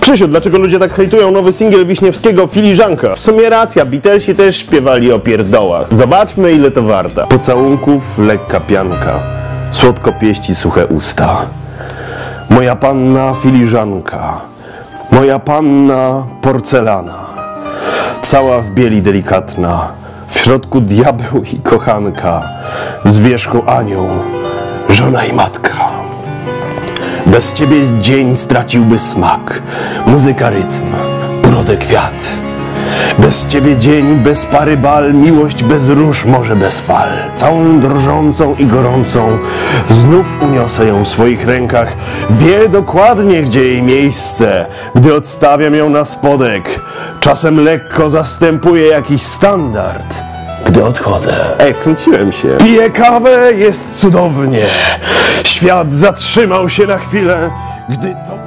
Krzysiu, dlaczego ludzie tak hejtują nowy singiel Wiśniewskiego Filiżanka? W sumie racja, Beatlesi też śpiewali o pierdołach. Zobaczmy ile to warta. Pocałunków lekka pianka, słodko pieści suche usta. Moja panna filiżanka, moja panna porcelana, cała w bieli delikatna, w środku diabeł i kochanka, z wierzchu anioł, żona i matka. Bez ciebie dzień straciłby smak, muzyka rytm, urodę kwiat. Bez ciebie dzień, bez pary bal, miłość bez róż, może bez fal. Całą drżącą i gorącą, znów uniosę ją w swoich rękach. Wie dokładnie, gdzie jej miejsce, gdy odstawiam ją na spodek. Czasem lekko zastępuje jakiś standard, gdy odchodzę. Ej, wkręciłem się. Piję kawę, jest cudownie. Świat zatrzymał się na chwilę, gdy to...